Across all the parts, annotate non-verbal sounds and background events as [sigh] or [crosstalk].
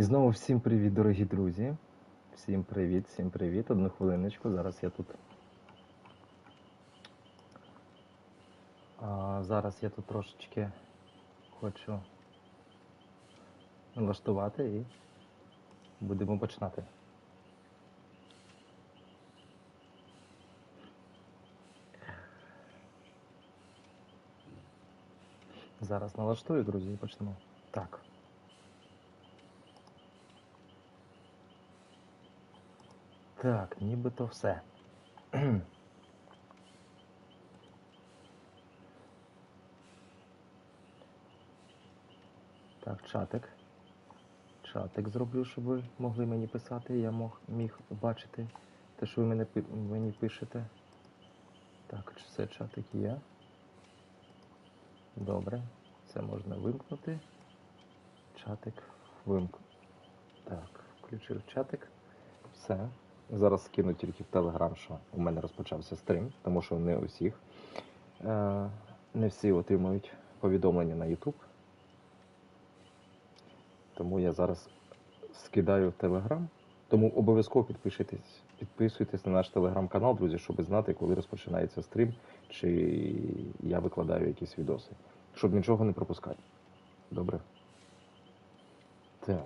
І знову всім привіт, дорогі друзі. Всім привіт, всім привіт. Одну хвилиночку. Зараз я тут. А, зараз я тут трошечки хочу налаштувати і будемо починати. Зараз налаштую, друзі, і почнемо. Так. Так, нібито все. [clears throat] Так, чатик. Чатик зроблю, щоб ви могли мені писати. Я мог, міг бачити те, що ви мене, мені пишете. Так, чи це чатик є. Добре. Це можна вимкнути. Чатик вимк. Так, включив чатик. Все. Зараз скину тільки в Телеграм, що у мене розпочався стрім, тому що не у всіх. Е, не всі отримують повідомлення на YouTube. Тому я зараз скидаю в Телеграм. Тому обов'язково підпишитесь, підписуйтесь на наш телеграм-канал, друзі, щоб знати, коли розпочинається стрім, чи я викладаю якісь відоси. Щоб нічого не пропускати. Добре? Так,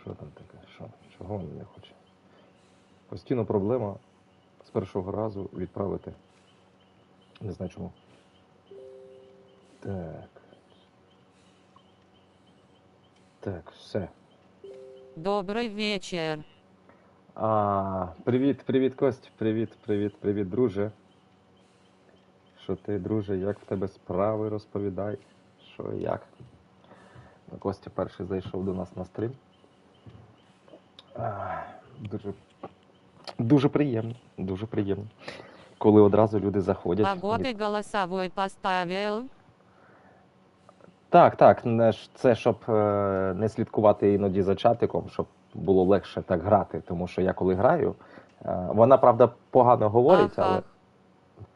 що там таке? Що? Чого він не хоче? Постійно проблема з першого разу відправити. Не знаю чому. Так. Так, все. Добрый вечер. А, привіт, привіт, Кость. Привіт, привіт, привіт, друже. Що ти, друже, як в тебе справи розповідай? Що і як? Костя перший зайшов до нас на стрім. А, дуже, дуже приємно, дуже приємно. Коли одразу люди заходять. Погоды голосовой поставил. Так, так. Це щоб е, не слідкувати іноді за чатиком, щоб було легше так грати. Тому що я коли граю, е, вона правда погано говорить, Ага. але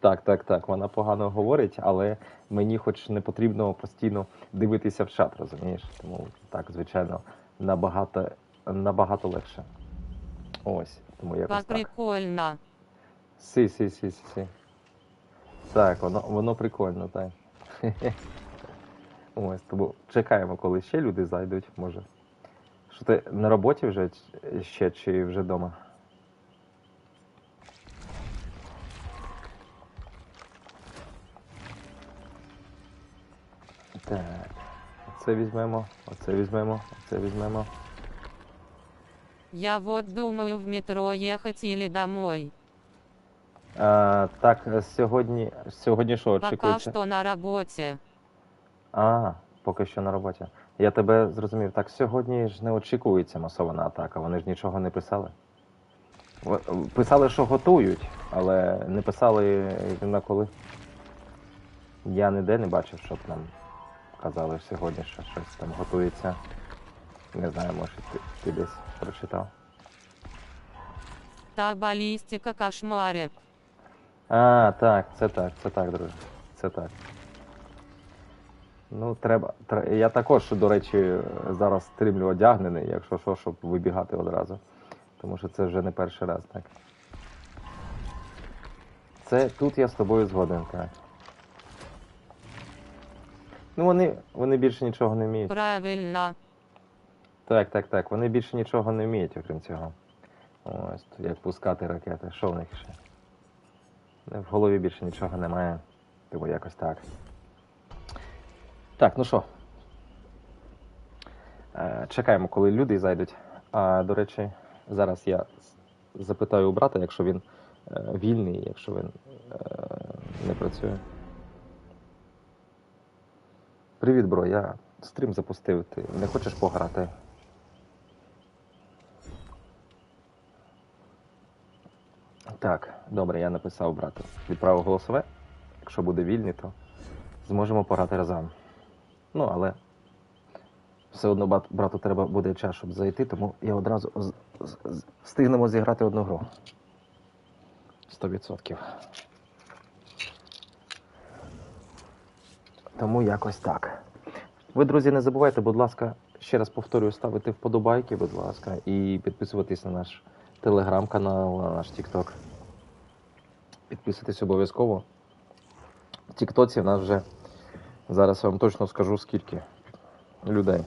так, так, так. Вона погано говорить, але мені хоч не потрібно постійно дивитися в чат, розумієш? Тому так, звичайно, набагато, набагато легше. Ось, тому якось так. прикольно. Сі, сі, сі, сі, сі. Так, воно, воно прикольно, так. [laughs] Ось, тому чекаємо, коли ще люди зайдуть, може. Що ти на роботі вже ще чи вже вдома? Так. Оце візьмемо, оце візьмемо, оце візьмемо. Я вот думаю в метро ехать или домой. А, так, сьогодні, сьогодні що Пока очікується? что на работе. А, поки що на роботі. Я тебе зрозумів. Так сьогодні ж не очікується масована атака. Вони ж нічого не писали. В- Писали, що готують, але не писали на коли. Я ніде не бачив, щоб нам казали сьогодні, що щось там готується. Не знаю, може ти, ти десь прочитав. Та баллистика кошмарик. А, так, це так, це так, друже. Це так. Ну, треба. тре- Я також, до речі, зараз стрімлю одягнений, якщо що, щоб вибігати одразу. Тому що це вже не перший раз, так. Це тут я з тобою згоден, так. Ну, вони, вони більше нічого не вміють. Правильно. Так, так, так. Вони більше нічого не вміють, окрім цього. Ось, як пускати ракети. Що в них ще? В голові більше нічого немає. Тому якось так. Так, ну що? Е, Чекаємо, коли люди зайдуть. А, до речі, зараз я запитаю у брата, якщо він е, вільний, якщо він е, не працює. Привіт, бро, я стрім запустив. Ти не хочеш пограти? Так, добре, я написав брату. Відправив голосове. Якщо буде вільний, то зможемо пограти разом. Ну, але все одно брату треба буде час, щоб зайти, тому я одразу встигнемо зіграти одну гру. 100%. Тому якось так. Ви, друзі, не забувайте, будь ласка, ще раз повторюю, ставити вподобайки, будь ласка, і підписуватись на наш телеграм-канал, на наш Тікток. Підписуйтесь обов'язково. В Тіктоці в нас вже зараз я вам точно скажу скільки людей.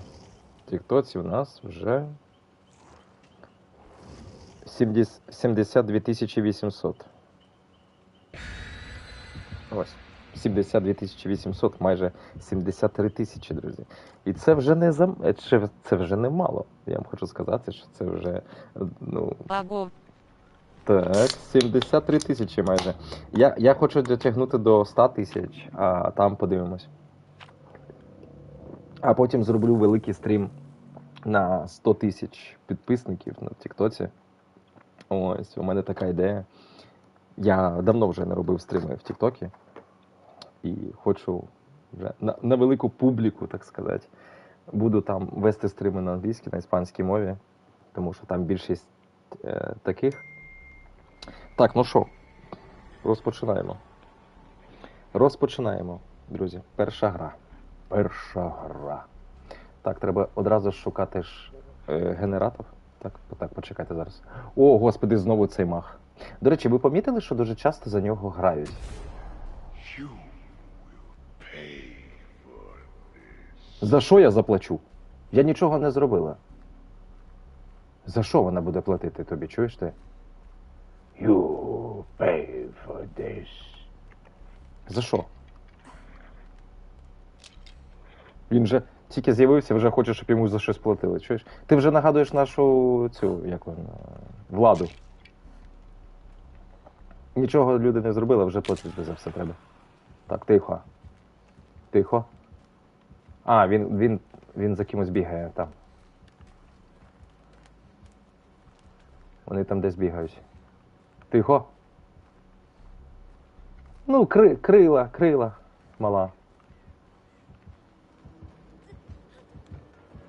В Тіктоці в нас вже 70 72 800. Ось. 72 800, майже 73 тисячі, друзі. І це вже не зам... це, вже не мало. Я вам хочу сказати, що це вже ну. Так, 73 тисячі майже. Я, я хочу дотягнути до 100 тисяч, а там подивимось. А потім зроблю великий стрім на 100 тисяч підписників на Тіктоці. Ось, у мене така ідея. Я давно вже не робив стріми в Тіктокі. І хочу вже на, на велику публіку, так сказати. Буду там вести стріми на англійській, на іспанській мові, тому що там більшість е, таких. Так, ну що, розпочинаємо. Розпочинаємо, друзі. Перша гра. Перша гра. Так, треба одразу шукати ж е, генератор. Так, так, почекайте зараз. О, господи, знову цей мах. До речі, ви помітили, що дуже часто за нього грають? За що я заплачу? Я нічого не зробила. За що вона буде платити тобі, чуєш ти? You pay for this. За що? Він же тільки з'явився, вже хоче, щоб йому за щось платили. Чуєш? Ти вже нагадуєш нашу цю, як вона, владу. Нічого люди не зробили, вже платити за все треба. Так, тихо. Тихо. А, він, він, він за кимось бігає там. Вони там десь бігають. Тихо. Ну, кри, крила, крила, мала.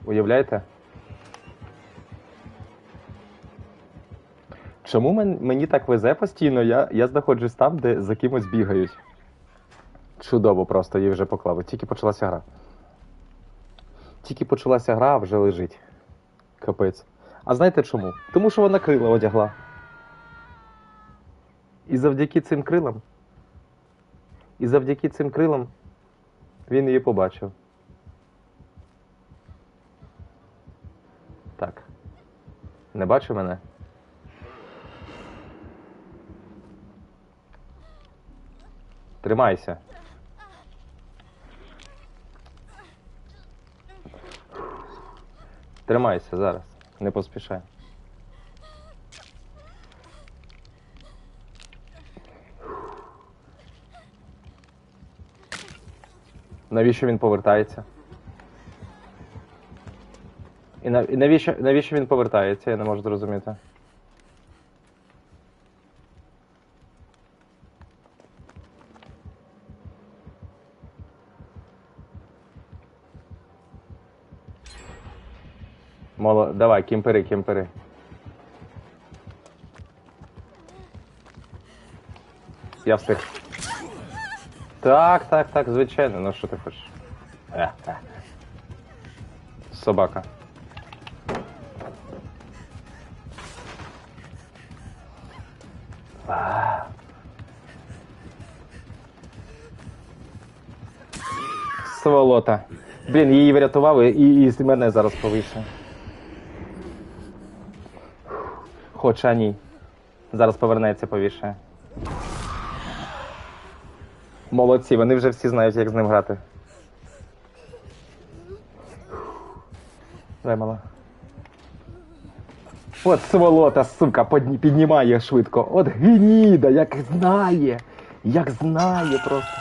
Уявляєте? Чому мені так везе постійно? Я, я знаходжусь там, де за кимось бігають. Чудово просто, її вже поклали. Тільки почалася гра. Тільки почалася гра, а вже лежить. Капець. А знаєте чому? Тому що вона крила одягла. І завдяки цим крилам. І завдяки цим крилам він її побачив. Так. Не бачив мене? Тримайся. Тримайся зараз. Не поспішай. Навіщо він повертається? І нав- і навіщо, навіщо він повертається? Я не можу зрозуміти. Моло... Давай, кімпери, кімпери. Я встиг. Так, так, так, звичайно. Ну що ти хочеш? Е, е. Собака. А. Сволота. Блін, її врятували і, і з мене зараз повише. Хоча ні. Зараз повернеться повіше. Молодці, вони вже всі знають, як з ним грати. Дай. От сволота, сука, піднімає швидко. От гніда, як знає. Як знає просто.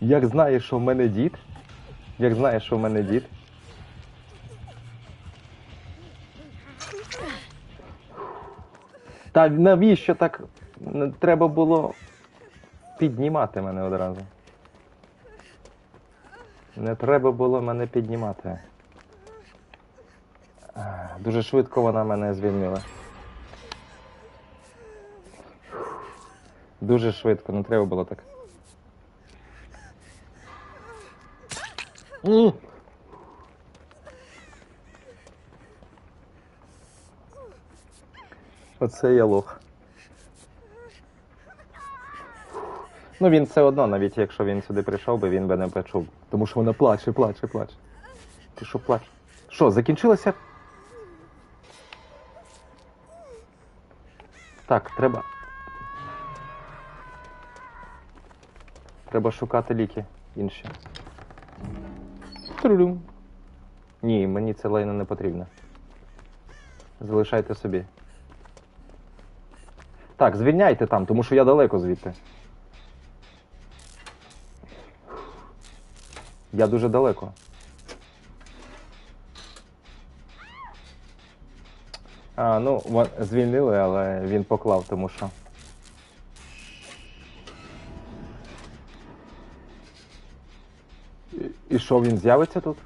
Як знає, що в мене дід. Як знає, що в мене дід. Та навіщо так не треба було піднімати мене одразу? Не треба було мене піднімати. Дуже швидко вона мене звільнила. Дуже швидко, не треба було так. Оце я лох. Ну він все одно, навіть якщо він сюди прийшов би, він би не почув. Тому що вона плаче, плаче, плаче. Ти що плаче? Що, закінчилося? Так, треба. Треба шукати ліки інші. Трулюм. Ні, мені це лайно не потрібно. Залишайте собі. Так, звільняйте там, тому що я далеко звідти. Я дуже далеко. А, ну, звільнили, але він поклав, тому що. І- І що він з'явиться тут?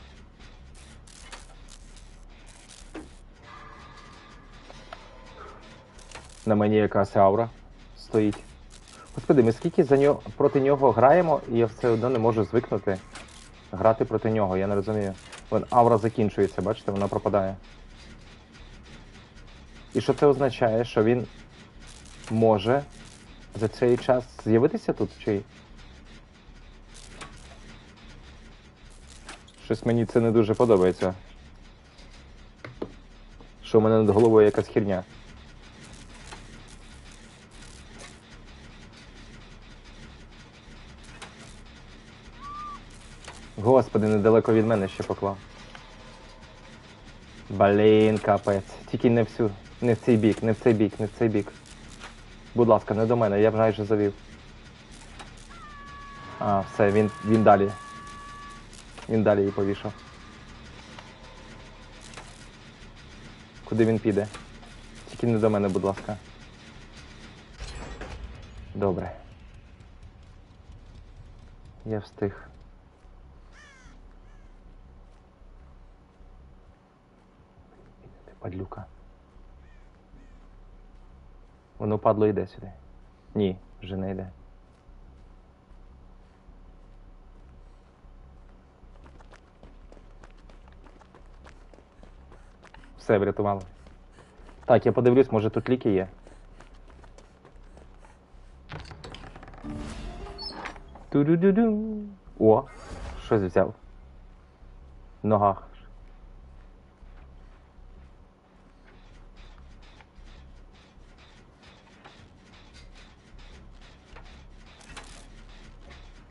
На мені якась аура стоїть. Господи, ми скільки за нього проти нього граємо, і я все одно не можу звикнути грати проти нього, я не розумію. Вон аура закінчується, бачите, вона пропадає. І що це означає? Що він може за цей час з'явитися тут чи? Щось мені це не дуже подобається. Що в мене над головою якась херня. Господи, недалеко від мене ще поклав. Блін, капець. Тільки не всю. Не в цей бік, не в цей бік, не в цей бік. Будь ласка, не до мене, я вже вже завів. А, все, він, він далі. Він далі її повішав. Куди він піде? Тільки не до мене, будь ласка. Добре. Я встиг. Ти падлюка. Воно падло йде сюди. Ні, вже не йде. Все, врятували. Так, я подивлюсь, може тут ліки є. Ту-ду-ду-ду. О, щось взяв. В ногах.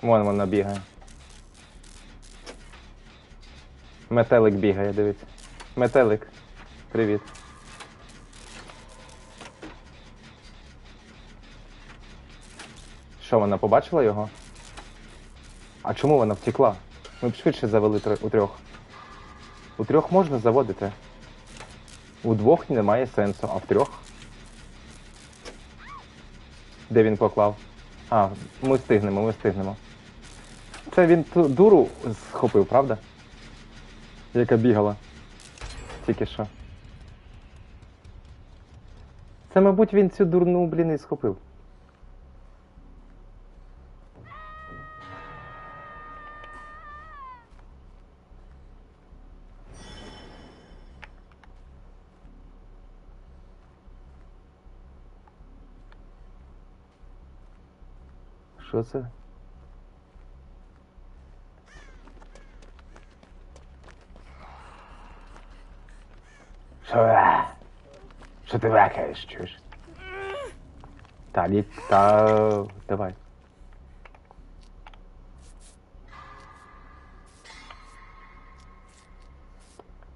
Вон вона бігає. Метелик бігає, дивіться. Метелик. Привіт. Що, вона побачила його? А чому вона втекла? Ми б швидше завели тр- у трьох. У трьох можна заводити. У двох немає сенсу, а в трьох. Де він поклав? А, ми встигнемо, ми встигнемо. Це він ту дуру схопив, правда? Яка бігала. Тільки що. Це, мабуть, він цю дурну, блін, і схопив. Що це? Що? Що ти векаєш, чуєш? Та, лік, та... давай.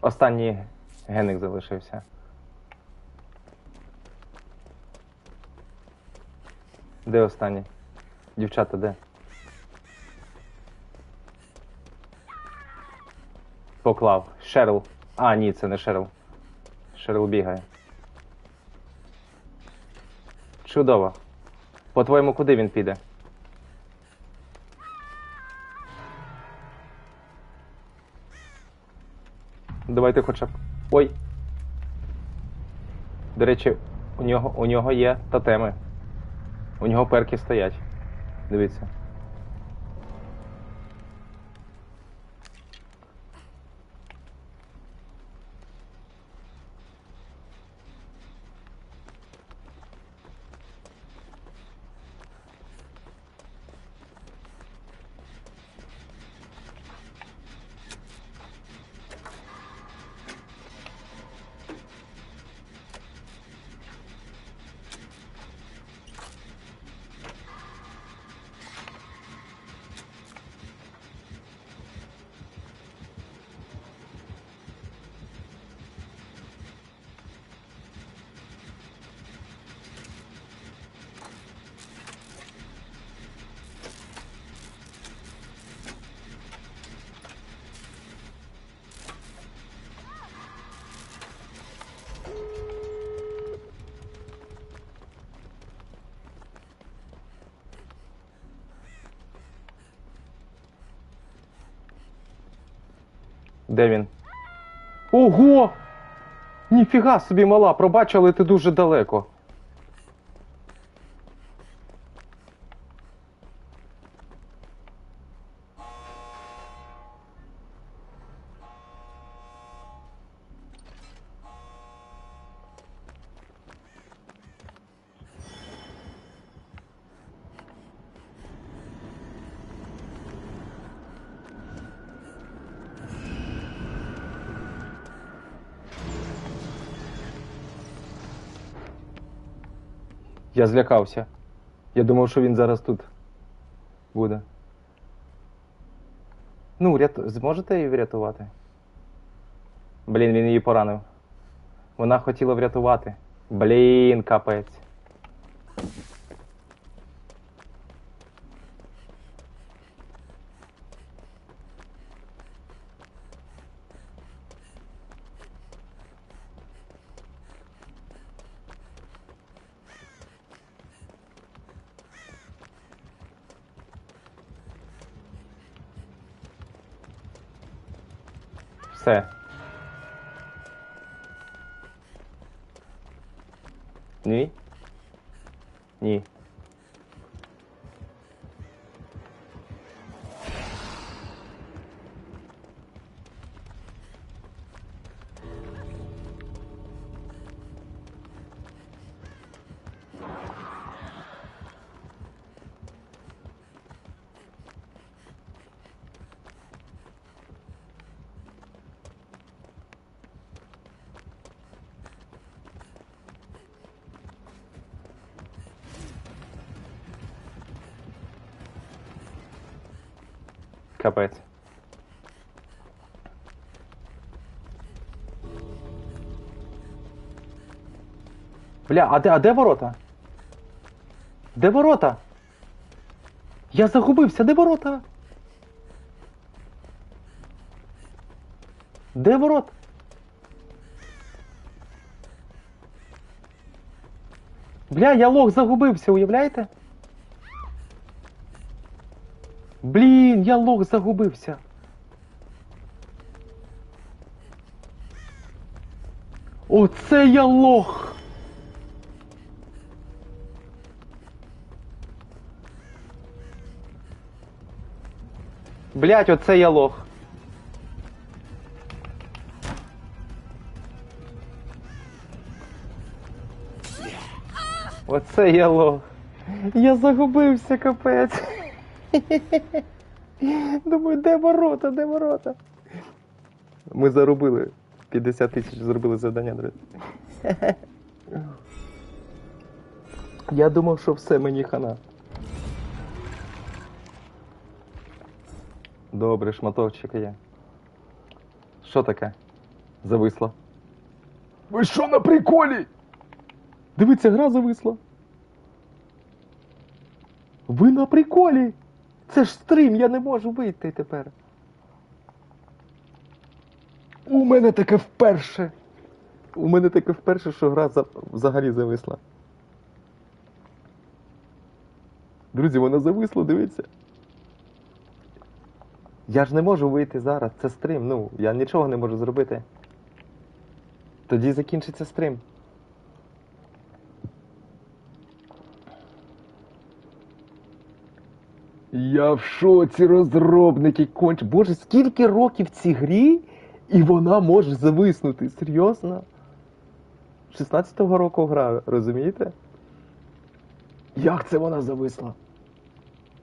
Останній геник залишився. Де останній? Дівчата, де? Поклав. Шерл. А, ні, це не Шерл. Шерл бігає. Чудово. По-твоєму, куди він піде? Давайте хоча б. Ой. До речі, у нього, у нього є тотеми. У нього перки стоять. Дивіться. Де він? Ого! Ніфіга собі мала, пробач, але ти дуже далеко. Я злякався. Я думав, що він зараз тут буде. Ну, ряту... зможете її врятувати? Блін, він її поранив. Вона хотіла врятувати. Блін, капець. Все. Ні? Капець. Бля, а де, а де ворота? Де ворота? Я загубився, де ворота? Де ворот? Бля, я лох загубився, уявляєте? Блін, я лох загубився. Оце я лох. Блять, оце я лох. Оце я лох. Я загубився, капець. [laughs] Думаю, де ворота, де ворота? Ми заробили 50 тисяч зробили завдання, друзі. Я думав, що все мені хана. Добре, шматочок є. Що таке? Зависло. Ви що на приколі? Дивіться, гра зависла. Ви на приколі? Це ж стрім, я не можу вийти тепер. У мене таке вперше. У мене таке вперше, що гра за... взагалі зависла. Друзі, вона зависла, дивіться. Я ж не можу вийти зараз. Це стрім. Ну, я нічого не можу зробити. Тоді закінчиться стрім. Я в шоці розробники конч. Боже, скільки років цій грі, і вона може зависнути. Серйозно? 16-го року гра, розумієте? Як це вона зависла?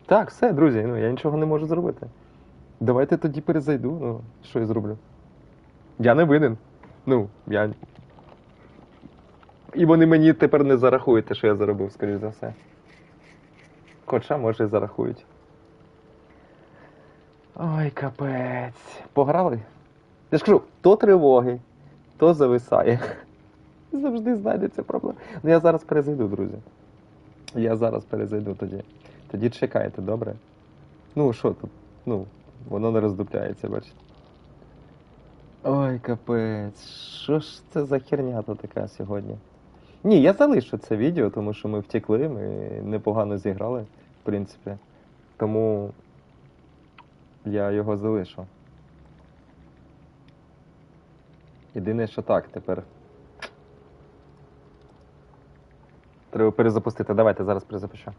Так, все, друзі, ну я нічого не можу зробити. Давайте тоді перезайду. Ну, що я зроблю? Я не винен. Ну, я. І вони мені тепер не зарахують те, що я заробив, скоріш за все. Хоча, може, і зарахують. Ой, капець. Пограли? Я ж кажу, то тривоги, то зависає. Завжди знайдеться проблема. Ну я зараз перезайду, друзі. Я зараз перезайду тоді. Тоді чекайте, добре? Ну, що тут? Ну, воно не роздупляється, бачите. Ой, капець. Що ж це за херня тут така сьогодні? Ні, я залишу це відео, тому що ми втекли, ми непогано зіграли, в принципі. Тому я його залишу. Єдине, що так тепер. Треба перезапустити. Давайте зараз перезапущу.